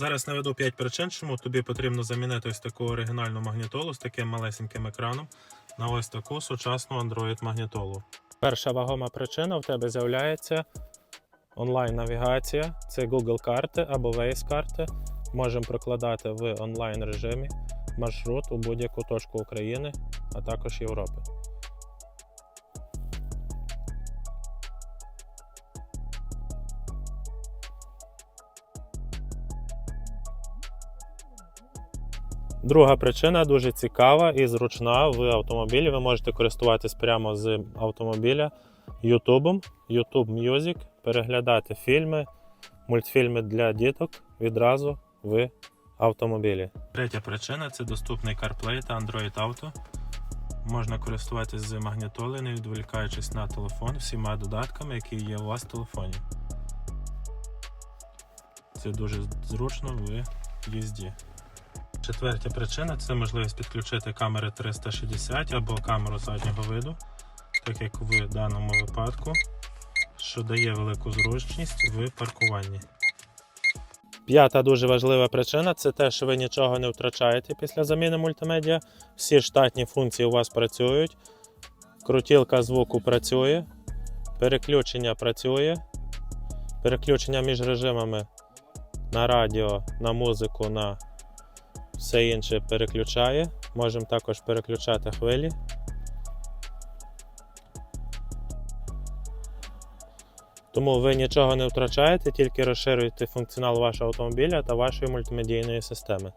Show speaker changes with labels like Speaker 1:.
Speaker 1: Зараз наведу 5 причин, чому тобі потрібно замінити ось таку оригінальну магнітолу з таким малесеньким екраном на ось таку сучасну Android магнітолу. Перша вагома причина в тебе з'являється онлайн-навігація. Це Google карти або Waze карти. Можемо прокладати в онлайн режимі маршрут у будь-яку точку України, а також Європи. Друга причина дуже цікава і зручна в автомобілі. Ви можете користуватись прямо з автомобіля YouTube, YouTube Music, переглядати фільми, мультфільми для діток відразу в автомобілі. Третя причина це доступний CarPlay та Android Auto. Можна користуватись з магнітоли, не відволікаючись на телефон всіма додатками, які є у вас в телефоні. Це дуже зручно в їзді. Четвертя причина це можливість підключити камери 360 або камеру заднього виду, так як в даному випадку, що дає велику зручність в паркуванні. П'ята дуже важлива причина це те, що ви нічого не втрачаєте після заміни мультимедіа. Всі штатні функції у вас працюють, крутілка звуку працює, переключення працює, переключення між режимами на радіо, на музику, на все інше переключає. Можемо також переключати хвилі. Тому ви нічого не втрачаєте, тільки розширюєте функціонал вашого автомобіля та вашої мультимедійної системи.